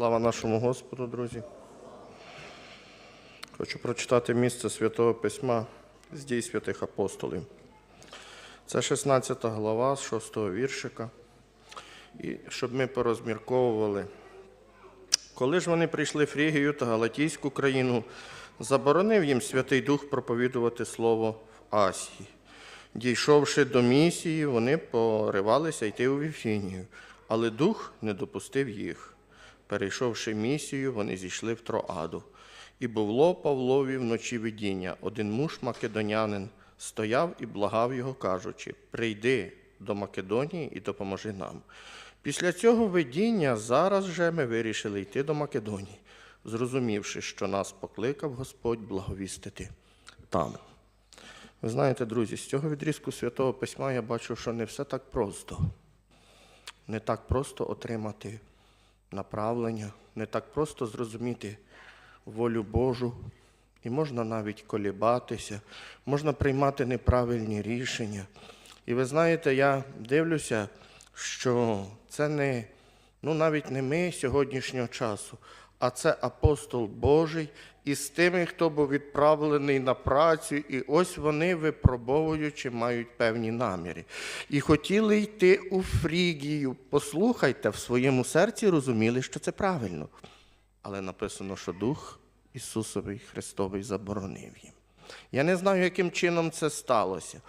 Слава нашому Господу, друзі. Хочу прочитати місце Святого Письма з дій святих апостолів. Це 16 глава з 6 віршика. І щоб ми порозмірковували. Коли ж вони прийшли в Фрігію та Галатійську країну, заборонив їм Святий Дух проповідувати слово в Асії. Дійшовши до місії, вони поривалися йти у Віфінію, але Дух не допустив їх. Перейшовши місію, вони зійшли в Троаду. І було Павлові вночі видіння. Один муж македонянин стояв і благав його, кажучи: Прийди до Македонії і допоможи нам. Після цього видіння зараз же ми вирішили йти до Македонії, зрозумівши, що нас покликав Господь благовістити там. Ви знаєте, друзі, з цього відрізку Святого Письма я бачу, що не все так просто. Не так просто отримати направлення, не так просто зрозуміти волю Божу. І можна навіть колібатися, можна приймати неправильні рішення. І ви знаєте, я дивлюся, що це не, ну навіть не ми сьогоднішнього часу, а це апостол Божий із тими, хто був відправлений на працю, і ось вони, випробовуючи, мають певні наміри. І хотіли йти у Фрігію. Послухайте, в своєму серці розуміли, що це правильно. Але написано, що Дух Ісусовий Христовий заборонив їм. Я не знаю, яким чином це сталося.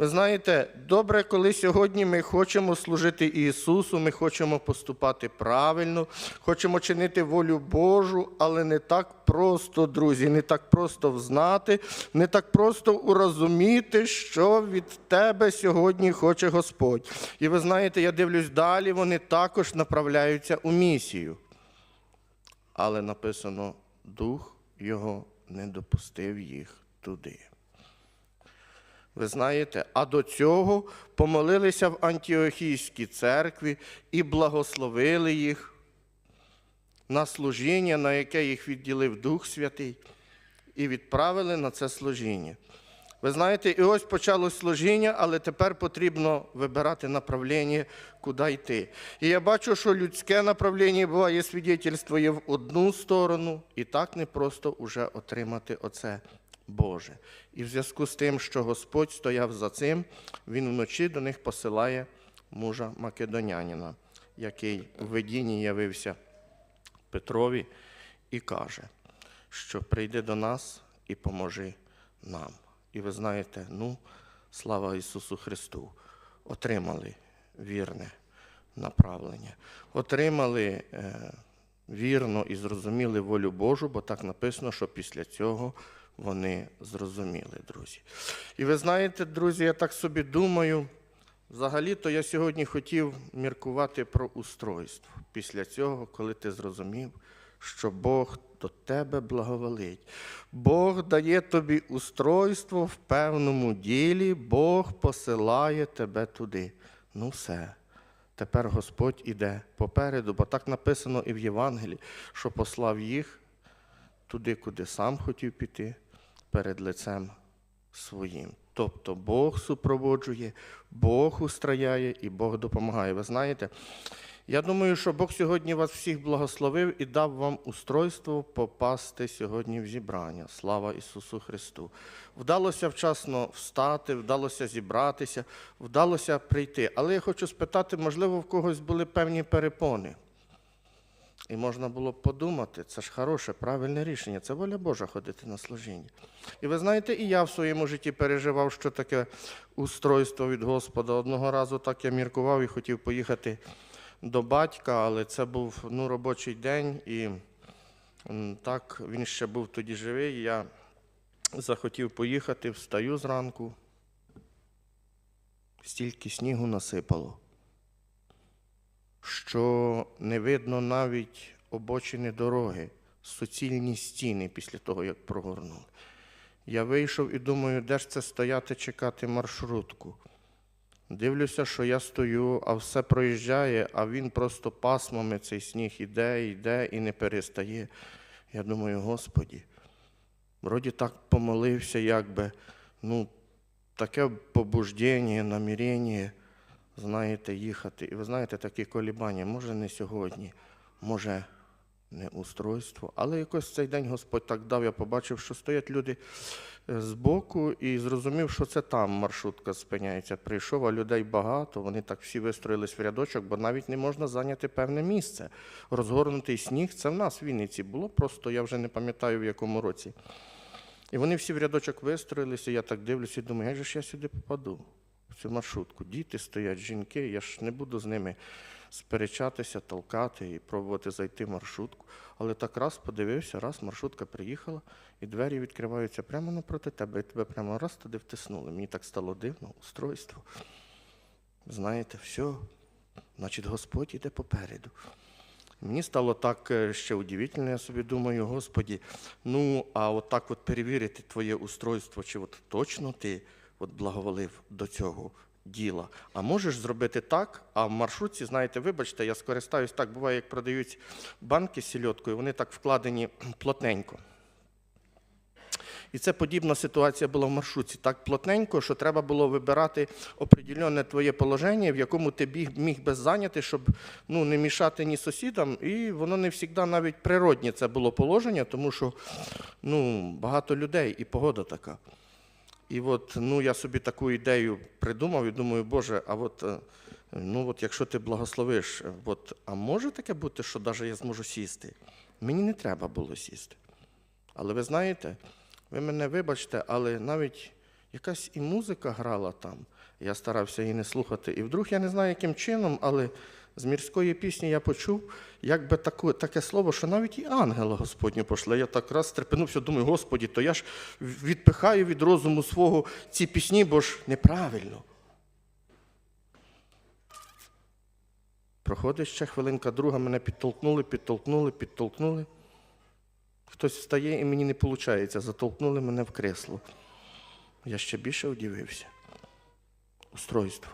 Ви знаєте, добре, коли сьогодні ми хочемо служити Ісусу, ми хочемо поступати правильно, хочемо чинити волю Божу, але не так просто, друзі, не так просто взнати, не так просто урозуміти, що від тебе сьогодні хоче Господь. І ви знаєте, я дивлюсь далі, вони також направляються у місію. Але написано, Дух його не допустив їх туди. Ви знаєте, а до цього помолилися в Антіохійській церкві і благословили їх на служіння, на яке їх відділив Дух Святий, і відправили на це служіння. Ви знаєте, і ось почалось служіння, але тепер потрібно вибирати направлення, куди йти. І я бачу, що людське направлення буває свідетельство є в одну сторону, і так не просто уже отримати оце Боже. І в зв'язку з тим, що Господь стояв за цим, він вночі до них посилає мужа македонянина, який в видінні явився Петрові і каже, що прийди до нас і поможи нам. І ви знаєте, ну, слава Ісусу Христу, отримали вірне направлення, отримали е, вірно і зрозуміли волю Божу, бо так написано, що після цього вони зрозуміли, друзі. І ви знаєте, друзі, я так собі думаю, взагалі-то я сьогодні хотів міркувати про устройство після цього, коли ти зрозумів, що Бог до тебе благоволить. Бог дає тобі устройство в певному ділі, Бог посилає тебе туди. Ну все. Тепер Господь іде попереду, бо так написано і в Євангелії, що послав їх туди, куди сам хотів піти, перед лицем своїм. Тобто Бог супроводжує, Бог устрояє і Бог допомагає. Ви знаєте, я думаю, що Бог сьогодні вас всіх благословив і дав вам устройство попасти сьогодні в зібрання. Слава Ісусу Христу. Вдалося вчасно встати, вдалося зібратися, вдалося прийти. Але я хочу спитати, можливо, в когось були певні перепони. І можна було б подумати, це ж хороше, правильне рішення, це воля Божа ходити на служіння. І ви знаєте, і я в своєму житті переживав, що таке устройство від Господа. Одного разу так я міркував і хотів поїхати до батька, але це був ну, робочий день, і так він ще був тоді живий. Я захотів поїхати, встаю зранку. Стільки снігу насипало що не видно навіть обочини дороги, суцільні стіни після того, як прогорнули. Я вийшов і думаю, де ж це стояти, чекати маршрутку. Дивлюся, що я стою, а все проїжджає, а він просто пасмами цей сніг іде, іде і не перестає. Я думаю, Господі, вроді так помолився, якби, ну, таке побуждення, намірення знаєте, їхати. І ви знаєте, такі колібання, може не сьогодні, може не устройство. Але якось цей день Господь так дав, я побачив, що стоять люди е, збоку і зрозумів, що це там маршрутка спиняється. Прийшов, а людей багато, вони так всі вистроїлись в рядочок, бо навіть не можна зайняти певне місце. Розгорнутий сніг це в нас в Вінниці було, просто я вже не пам'ятаю в якому році. І вони всі в рядочок вистроїлися, я так дивлюся і думаю, як же ж я сюди попаду, цю маршрутку. Діти стоять, жінки, я ж не буду з ними сперечатися, толкати і пробувати зайти в маршрутку. Але так раз подивився, раз маршрутка приїхала, і двері відкриваються прямо напроти тебе, і тебе прямо раз туди втиснули. Мені так стало дивно, устройство. Знаєте, все, значить, Господь іде попереду. Мені стало так е, ще удивительно, я собі думаю, Господі, ну а от так от перевірити твоє устройство, чи от точно ти от благоволив до цього діла. А можеш зробити так, а в маршрутці, знаєте, вибачте, я скористаюсь так, буває, як продають банки з сільоткою, вони так вкладені плотненько. І це подібна ситуація була в маршрутці. Так плотненько, що треба було вибирати определенне твоє положення, в якому ти біг, міг би зайняти, щоб ну, не мішати ні сусідам. І воно не завжди навіть природнє це було положення, тому що ну, багато людей і погода така. І от ну, я собі таку ідею придумав і думаю, Боже, а от, е, ну, от якщо ти благословиш, от, а може таке бути, що навіть я зможу сісти? Мені не треба було сісти. Але ви знаєте, ви мене вибачте, але навіть якась і музика грала там. Я старався її не слухати. І вдруг я не знаю, яким чином, але з мірської пісні я почув, якби таку, таке слово, що навіть і ангела Господню пошли. Я так раз стрепенувся, думаю, Господі, то я ж відпихаю від розуму свого ці пісні, бо ж неправильно. Проходить ще хвилинка друга, мене підтолкнули, підтолкнули, підтолкнули. Хтось встає і мені не виходить, затолкнули мене в кресло. Я ще більше удивився. Устройство.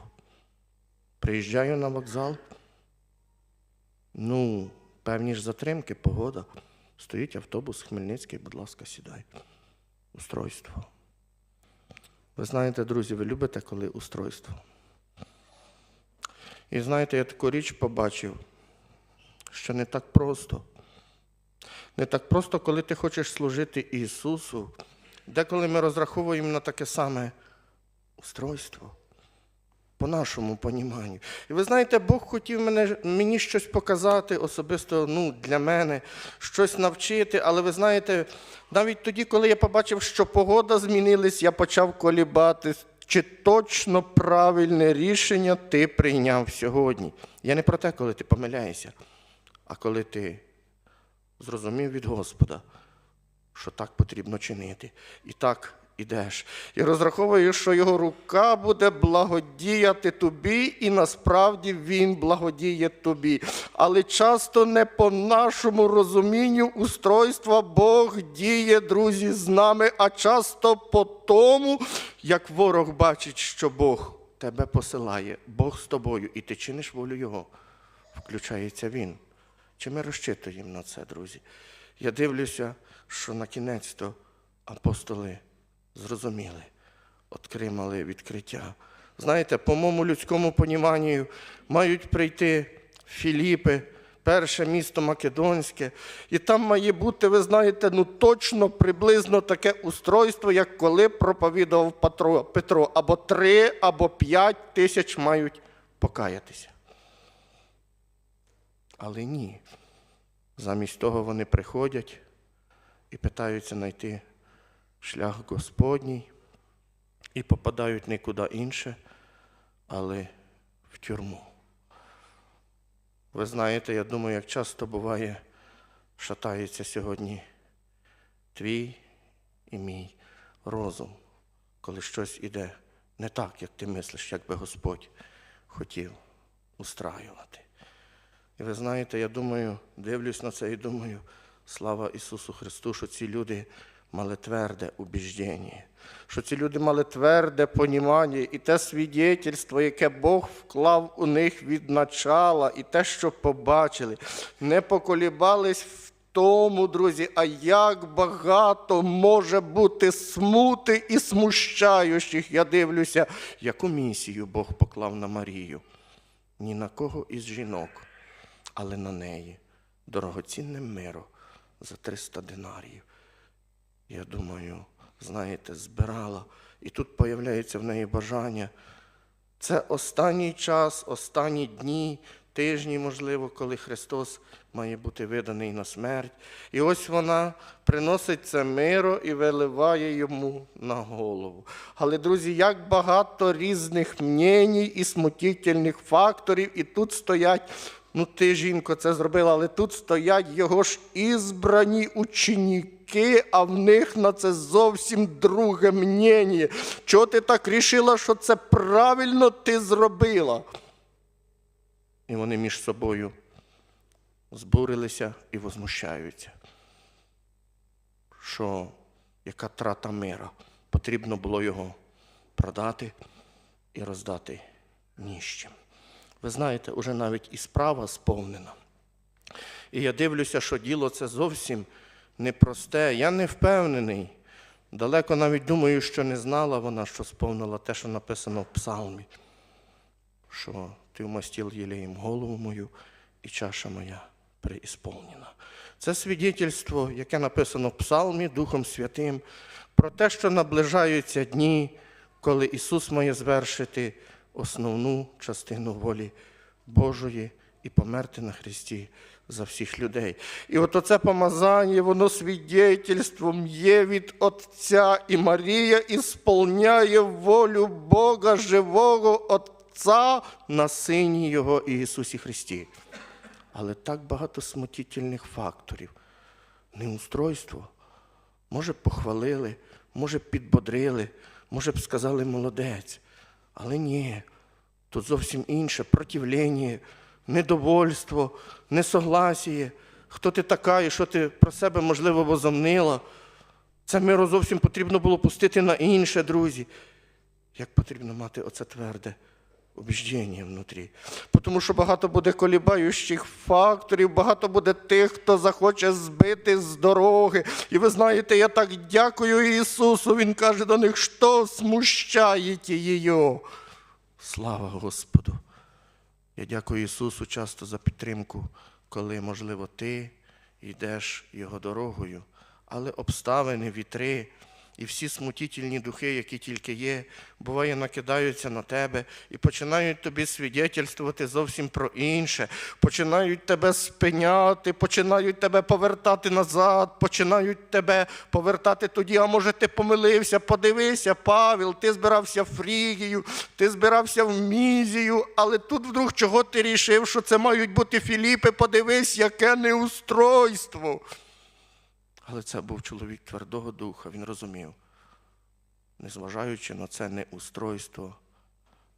Приїжджаю на вокзал. Ну, певні ж затримки, погода. Стоїть автобус Хмельницький, будь ласка, сідай. Устройство. Ви знаєте, друзі, ви любите, коли устройство. І знаєте, я таку річ побачив, що не так просто. Не так просто, коли ти хочеш служити Ісусу, деколи ми розраховуємо на таке саме устройство. По нашому поніманню. І ви знаєте, Бог хотів мене, мені щось показати, особисто ну, для мене, щось навчити. Але ви знаєте, навіть тоді, коли я побачив, що погода змінилась, я почав колібатись, чи точно правильне рішення ти прийняв сьогодні. Я не про те, коли ти помиляєшся, а коли ти зрозумів від Господа, що так потрібно чинити. І так ідеш. І розраховую, що його рука буде благодіяти тобі, і насправді він благодіє тобі. Але часто не по нашому розумінню устройства Бог діє, друзі, з нами, а часто по тому, як ворог бачить, що Бог тебе посилає, Бог з тобою, і ти чиниш волю Його. Включається Він. Чи ми розчитуємо на це, друзі? Я дивлюся, що на кінець то апостоли зрозуміли, отримали відкриття. Знаєте, по моєму людському поніманню мають прийти Філіпи, перше місто Македонське, і там має бути, ви знаєте, ну точно приблизно таке устройство, як коли проповідував Петро. Або три, або п'ять тисяч мають покаятися. Але ні. Замість того вони приходять і питаються знайти шлях Господній і попадають нікуди інше, але в тюрму. Ви знаєте, я думаю, як часто буває, шатається сьогодні твій і мій розум, коли щось іде не так, як ти мислиш, як би Господь хотів устраювати. І ви знаєте, я думаю, дивлюсь на це і думаю, слава Ісусу Христу, що ці люди мали тверде убіждення, що ці люди мали тверде понімання і те свідетельство, яке Бог вклав у них від начала, і те, що побачили, не поколібались в тому, друзі, а як багато може бути смути і смущаючих. Я дивлюся, яку місію Бог поклав на Марію. Ні на кого із жінок але на неї дорогоцінне миро за 300 динарів. Я думаю, знаєте, збирала, і тут появляється в неї бажання. Це останній час, останні дні, тижні, можливо, коли Христос має бути виданий на смерть. І ось вона приносить це миро і виливає йому на голову. Але, друзі, як багато різних мнєній і смутительних факторів, і тут стоять. Ну, ти, жінко, це зробила, але тут стоять його ж ізбрані ученики, а в них на це зовсім друге мнення. Чого ти так рішила, що це правильно ти зробила? І вони між собою збурилися і возмущаються, що яка трата мира, потрібно було його продати і роздати ніщим. Ви знаєте, уже навіть і справа сповнена. І я дивлюся, що діло це зовсім непросте. Я не впевнений. Далеко навіть думаю, що не знала вона, що сповнила те, що написано в псалмі, що ти вмастил єлеєм голову мою, і чаша моя преісполнена. Це свідетельство, яке написано в псалмі Духом Святим, про те, що наближаються дні, коли Ісус має звершити основну частину волі Божої і померти на Христі за всіх людей. І от оце помазання, воно свідетельством є від Отця, і Марія ісполняє волю Бога живого Отця на Сині Його Ісусі Христі. Але так багато смутительних факторів. Неустройство. Може, похвалили, може, підбодрили, може б сказали молодець. Але ні, тут зовсім інше противлення, недовольство, несогласіє. Хто ти така і що ти про себе, можливо, возомнила. Це миро зовсім потрібно було пустити на інше, друзі. Як потрібно мати оце тверде убіждення внутрі. Тому що багато буде колібаючих факторів, багато буде тих, хто захоче збити з дороги. І ви знаєте, я так дякую Ісусу. Він каже до них, що смущаєте її. Слава Господу! Я дякую Ісусу часто за підтримку, коли, можливо, ти йдеш Його дорогою, але обставини, вітри і всі смутительні духи, які тільки є, буває, накидаються на тебе і починають тобі свідетельствувати зовсім про інше, починають тебе спиняти, починають тебе повертати назад, починають тебе повертати тоді, а може ти помилився, подивися, Павел, ти збирався в Фрігію, ти збирався в Мізію, але тут вдруг чого ти рішив, що це мають бути Філіпи, подивись, яке неустройство. Але це був чоловік твердого духа, він розумів, незважаючи на це неустройство,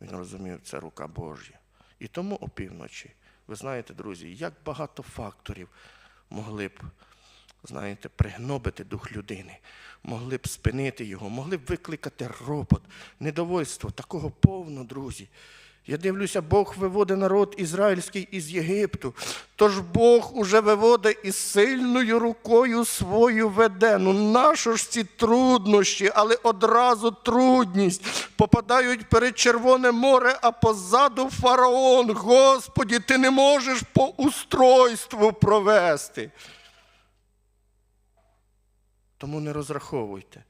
він розумів, це рука Божя. І тому опівночі, ви знаєте, друзі, як багато факторів могли б, знаєте, пригнобити дух людини, могли б спинити його, могли б викликати ропот, недовольство, такого повно, друзі. Я дивлюся, Бог виводить народ ізраїльський із Єгипту. Тож Бог уже виводить із сильною рукою свою веде. Ну нащо ж ці труднощі, але одразу трудність. Попадають перед Червоне море, а позаду фараон. Господі, ти не можеш по устройству провести. Тому не розраховуйте,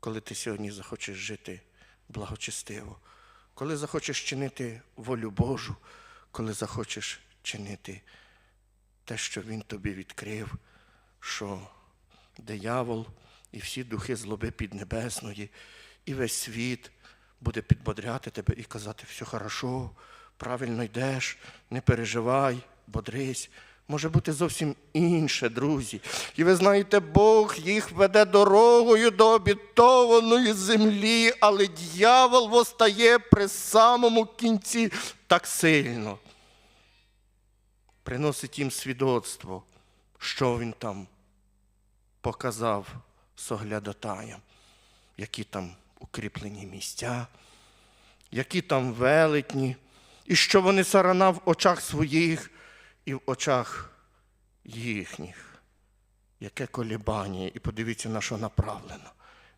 коли ти сьогодні захочеш жити благочестиво коли захочеш чинити волю Божу, коли захочеш чинити те, що Він тобі відкрив, що диявол і всі духи злоби піднебесної, і весь світ буде підбодряти тебе і казати, все хорошо, правильно йдеш, не переживай, бодрись. Може бути зовсім інше, друзі. І ви знаєте, Бог їх веде дорогою до обітованої землі, але дьявол постає при самому кінці так сильно. Приносить їм свідоцтво, що він там показав соглядатаям, які там укріплені місця, які там велетні, і що вони сарана в очах своїх і в очах їхніх. Яке колібання, і подивіться, на що направлено.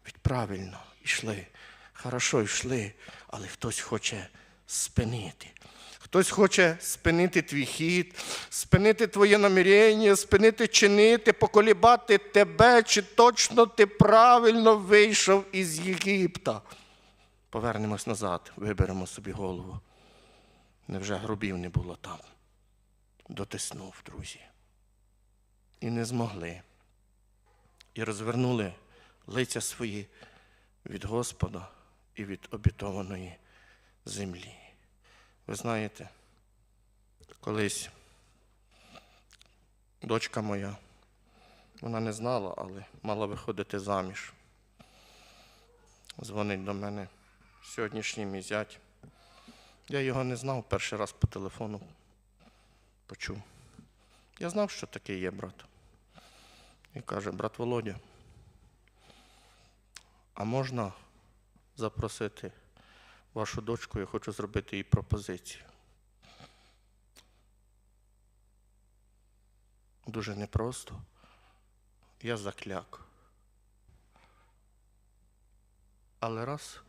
Від правильно йшли, хорошо йшли, але хтось хоче спинити. Хтось хоче спинити твій хід, спинити твоє намірення, спинити чинити, поколібати тебе, чи точно ти правильно вийшов із Єгипта. Повернемось назад, виберемо собі голову. Невже гробів не було там? Дотиснув, друзі. І не змогли. І розвернули лиця свої від Господа і від обітованої землі. Ви знаєте, колись дочка моя, вона не знала, але мала виходити заміж. Дзвонить до мене сьогоднішній мій зять. Я його не знав перший раз по телефону почув. Я знав, що таке є брат. І каже, брат Володя, а можна запросити вашу дочку, я хочу зробити їй пропозицію. Дуже непросто. Я закляк. Але раз,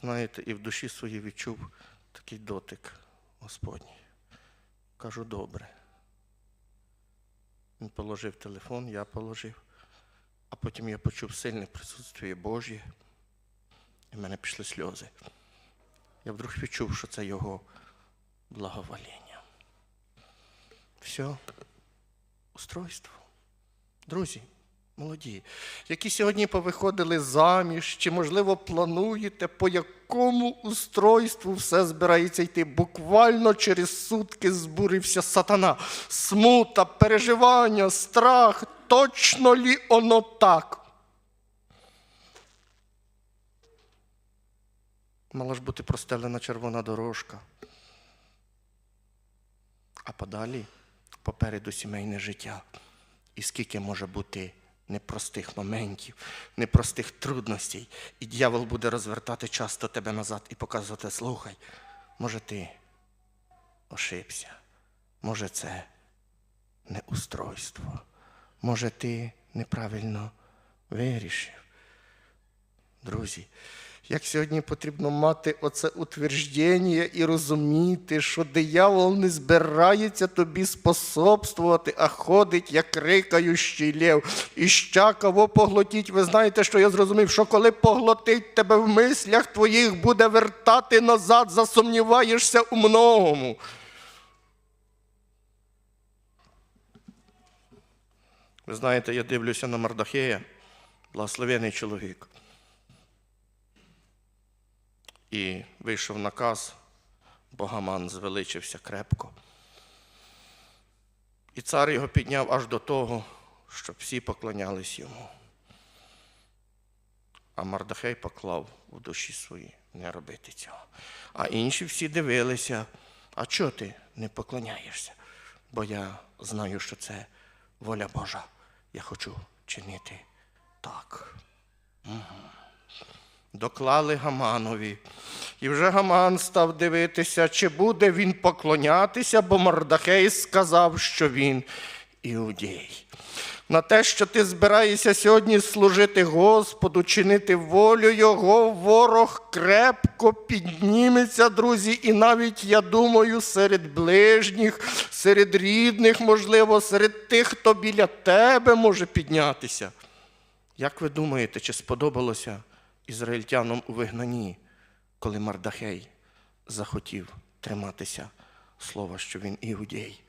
знаєте, і в душі своїй відчув такий дотик Господній. Кажу, добре. Він положив телефон, я положив, а потім я почув сильне присутствие Божє, і в мене пішли сльози. Я вдруг відчув, що це його благовоління. Все, устройство. Друзі, молоді, які сьогодні повиходили заміж, чи, можливо, плануєте, по якому устройству все збирається йти. Буквально через сутки збурився сатана. Смута, переживання, страх. Точно лі оно так? Мала ж бути простелена червона дорожка. А подалі попереду сімейне життя. І скільки може бути непростих моментів, непростих трудностей. І дьявол буде розвертати часто тебе назад і показувати, слухай, може ти ошибся, може це не устройство, може ти неправильно вирішив. Друзі, як сьогодні потрібно мати оце утвердження і розуміти, що диявол не збирається тобі способствувати, а ходить, як рикаючий лев. І ща кого поглотіть. Ви знаєте, що я зрозумів, що коли поглотить тебе в мислях твоїх, буде вертати назад, засумніваєшся у многому. Ви знаєте, я дивлюся на Мардахея, благословений чоловік. І вийшов наказ, Богаман звеличився крепко. І цар його підняв аж до того, щоб всі поклонялись йому. А Мардахей поклав у душі свої не робити цього. А інші всі дивилися, а чого ти не поклоняєшся? Бо я знаю, що це воля Божа. Я хочу чинити так доклали Гаманові. І вже Гаман став дивитися, чи буде він поклонятися, бо Мордахей сказав, що він іудей. На те, що ти збираєшся сьогодні служити Господу, чинити волю Його, ворог крепко підніметься, друзі, і навіть, я думаю, серед ближніх, серед рідних, можливо, серед тих, хто біля тебе може піднятися. Як ви думаєте, чи сподобалося ізраїльтянам у вигнанні, коли Мардахей захотів триматися слова, що він іудей?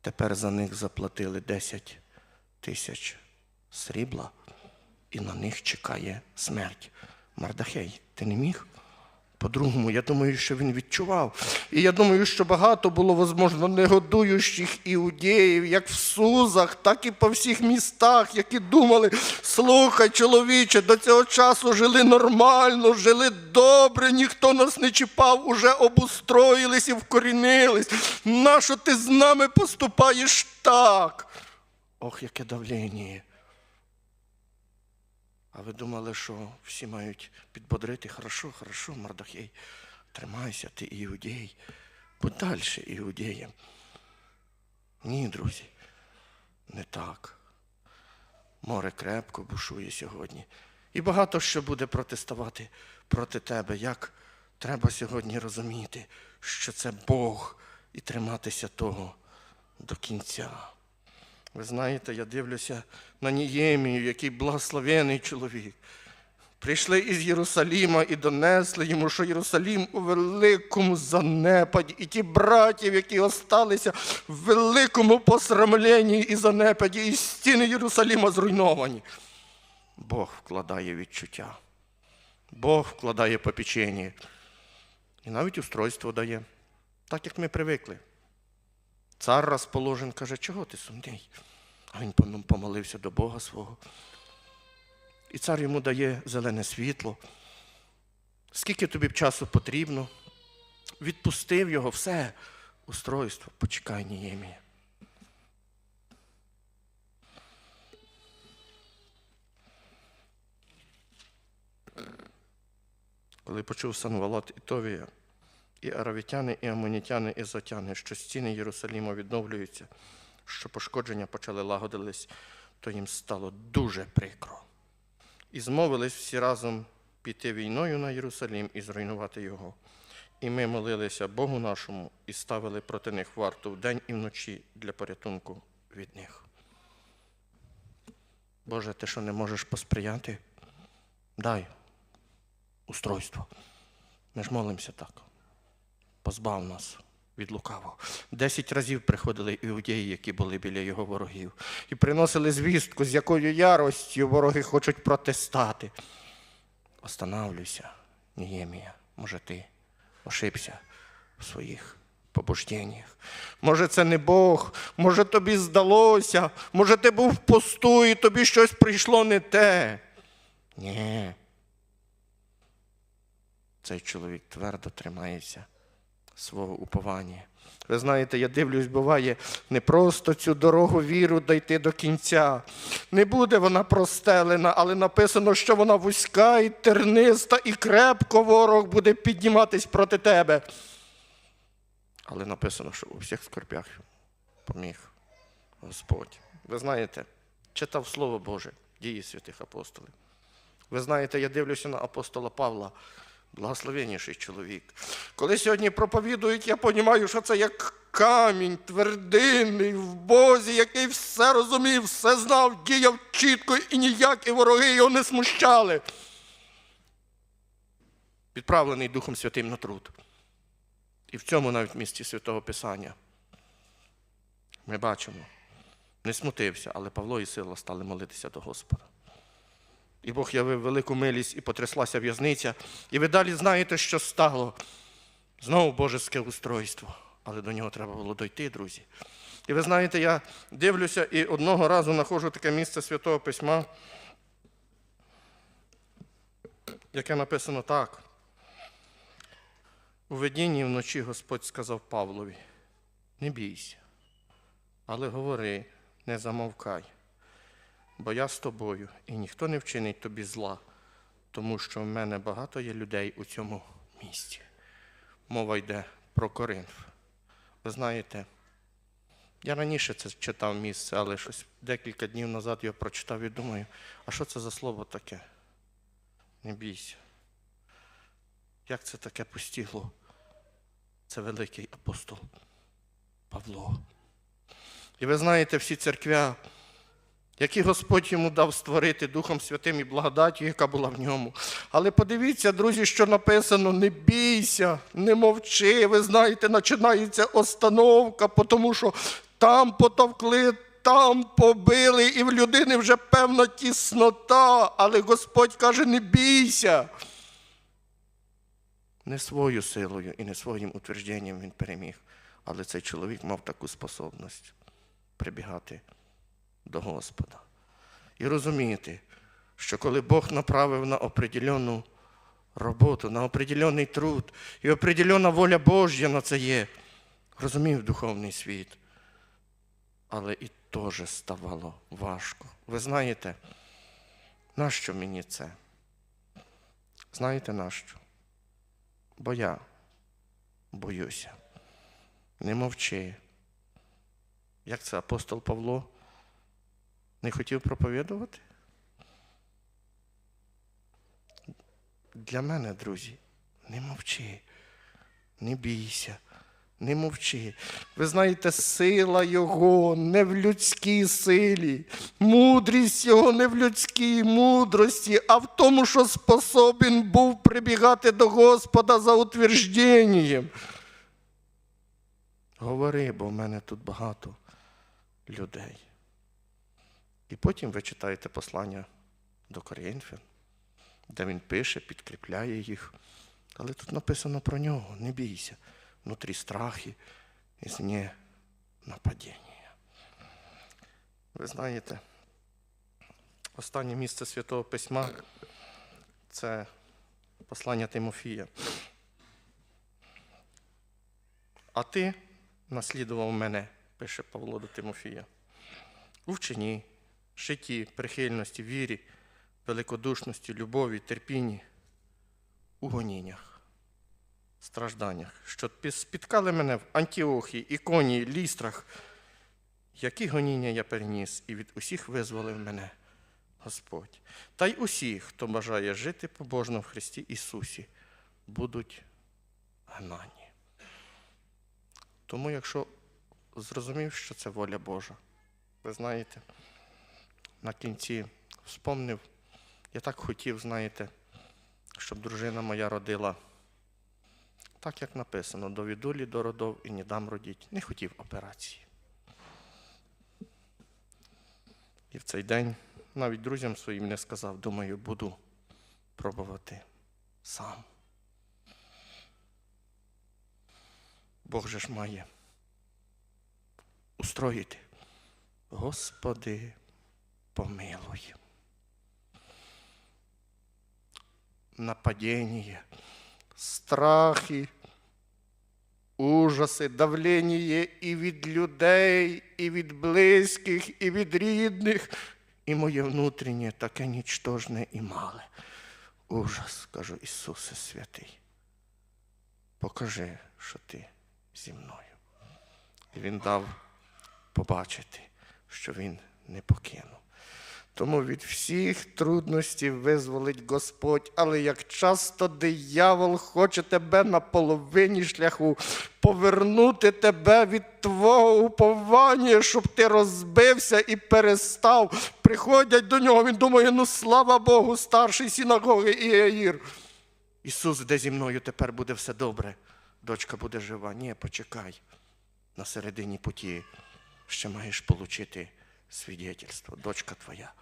Тепер за них заплатили 10 тисяч срібла, і на них чекає смерть. Мардахей, ти не міг? По-другому, я думаю, що він відчував. І я думаю, що багато було, возможно, негодуючих іудеїв, як в Сузах, так і по всіх містах, які думали, слухай, чоловіче, до цього часу жили нормально, жили добре, ніхто нас не чіпав, уже обустроїлись і вкорінились. Нащо ти з нами поступаєш так? Ох, яке давлення. А ви думали, що всі мають підбодрити? Хорошо, хорошо, Мардахей, тримайся, ти іудей. Далі іудеєм. Ні, друзі, не так. Море крепко бушує сьогодні. І багато що буде протестувати проти тебе. Як треба сьогодні розуміти, що це Бог, і триматися того до кінця. Ви знаєте, я дивлюся на Ніємію, який благословений чоловік. Прийшли із Єрусаліма і донесли йому, що Єрусалім у великому занепаді, і ті братів, які осталися в великому посрамленні і занепаді, і стіни Єрусаліма зруйновані. Бог вкладає відчуття, Бог вкладає попечення. І навіть устройство дає, так як ми привикли. Цар розположен, каже, чого ти сумний? А він помолився до Бога свого. І цар йому дає зелене світло. Скільки тобі часу потрібно? Відпустив його, все, устройство, почекай, Ніємія. Коли почув Санвалат і Товія, і аравітяни, і амонітяни, і зотяни, що стіни Єрусаліма відновлюються, що пошкодження почали лагодились, то їм стало дуже прикро. І змовились всі разом піти війною на Єрусалім і зруйнувати його. І ми молилися Богу нашому і ставили проти них варту вдень і вночі для порятунку від них. Боже, ти що не можеш посприяти? Дай устройство. Ми ж молимося так. Позбав нас від лукавого. Десять разів приходили іудеї, які були біля його ворогів, і приносили звістку, з якою яростю вороги хочуть протистати. Останавлюйся, Ніємія, може ти ошибся в своїх побужденнях. Може, це не Бог, може тобі здалося, може ти був в посту і тобі щось прийшло не те. Ні. Цей чоловік твердо тримається свого уповання. Ви знаєте, я дивлюсь, буває, не просто цю дорогу віру дойти до кінця. Не буде вона простелена, але написано, що вона вузька і терниста, і крепко ворог буде підніматись проти тебе. Але написано, що у всіх скорбях поміг Господь. Ви знаєте, читав Слово Боже, дії святих апостолів. Ви знаєте, я дивлюся на апостола Павла, благословенніший чоловік. Коли сьогодні проповідують, я розумію, що це як камінь твердинний в Бозі, який все розумів, все знав, діяв чітко і ніякі вороги його не смущали. Підправлений Духом Святим на труд. І в цьому навіть місці Святого Писання. Ми бачимо, не смутився, але Павло і Сила стали молитися до Господа. І Бог явив велику милість і потряслася в'язниця. І ви далі знаєте, що стало. Знову божеське устройство. Але до нього треба було дойти, друзі. І ви знаєте, я дивлюся і одного разу знаходжу таке місце Святого Письма, яке написано так. У видінні вночі Господь сказав Павлові: не бійся, але говори, не замовкай бо я з тобою, і ніхто не вчинить тобі зла, тому що в мене багато є людей у цьому місті. Мова йде про Коринф. Ви знаєте, я раніше це читав місце, але щось декілька днів назад я прочитав і думаю, а що це за слово таке? Не бійся. Як це таке постігло? Це великий апостол Павло. І ви знаєте, всі церквя які Господь йому дав створити Духом Святим і благодаттю, яка була в ньому. Але подивіться, друзі, що написано: не бійся, не мовчи. Ви знаєте, починається остановка, тому що там потовкли, там побили, і в людини вже певна тіснота. Але Господь каже: не бійся. Не свою силою і не своїм утвердженням він переміг. Але цей чоловік мав таку способність прибігати до Господа. І розумієте, що коли Бог направив на определенну роботу, на определенний труд, і определенна воля Божня на це є, розумів духовний світ. Але і теж ставало важко. Ви знаєте, нащо мені це? Знаєте нащо? Бо я боюся. Не мовчи. Як це апостол Павло? Не хотів проповідувати? Для мене, друзі, не мовчи, не бійся, не мовчи. Ви знаєте, сила Його не в людській силі, мудрість Його не в людській мудрості, а в тому, що способен був прибігати до Господа за утвержденням. Говори, бо в мене тут багато людей. І потім ви читаєте послання до Коринфян, де він пише, підкріпляє їх. Але тут написано про нього, не бійся, внутрі страхи, ізні нападіння. Ви знаєте, останнє місце Святого Письма це послання Тимофія. А ти наслідував мене, пише Павло до Тимофія, у вченні, житті, прихильності, вірі, великодушності, любові, терпінні, у гоніннях, стражданнях, що спіткали мене в Антіохії, Іконії, Лістрах. Які гоніння я переніс, і від усіх визволив мене Господь. Та й усі, хто бажає жити побожно в Христі Ісусі, будуть гнані. Тому, якщо зрозумів, що це воля Божа, ви знаєте, на кінці вспомнив, я так хотів, знаєте, щоб дружина моя родила так, як написано, доведу лі до родов і не дам родіть. Не хотів операції. І в цей день навіть друзям своїм не сказав, думаю, буду пробувати сам. Бог же ж має устроїти. Господи, помилуй. Нападение, страхи, ужаси, давлення і від людей, і від близьких, і від рідних, і моє внутрішнє таке нічтожне і мале. Ужас, кажу, Ісусе святий. Покажи, що ти зі мною. І він дав побачити, що він не покинув. Тому від всіх трудностей визволить Господь, але як часто диявол хоче тебе на половині шляху повернути тебе від твого уповання, щоб ти розбився і перестав. Приходять до нього, він думає, ну слава Богу, старший синагоги Іаїр. Ісус, де зі мною тепер буде все добре. Дочка буде жива. Ні, почекай. На середині путі ще маєш отримати свідетельство. Дочка твоя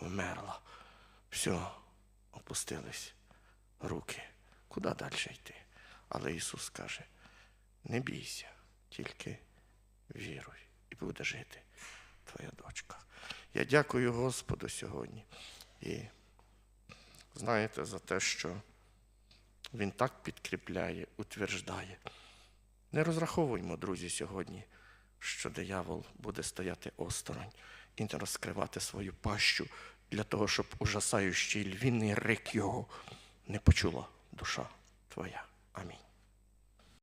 вмерла. Все, опустились руки. Куди далі йти? Але Ісус каже: не бійся, тільки віруй і буде жити твоя дочка. Я дякую Господу сьогодні. І знаєте за те, що Він так підкріпляє, утверждає. Не розраховуємо, друзі, сьогодні, що диявол буде стояти осторонь і не розкривати свою пащу для того, щоб ужасаючий львіний рик його не почула душа твоя. Амінь.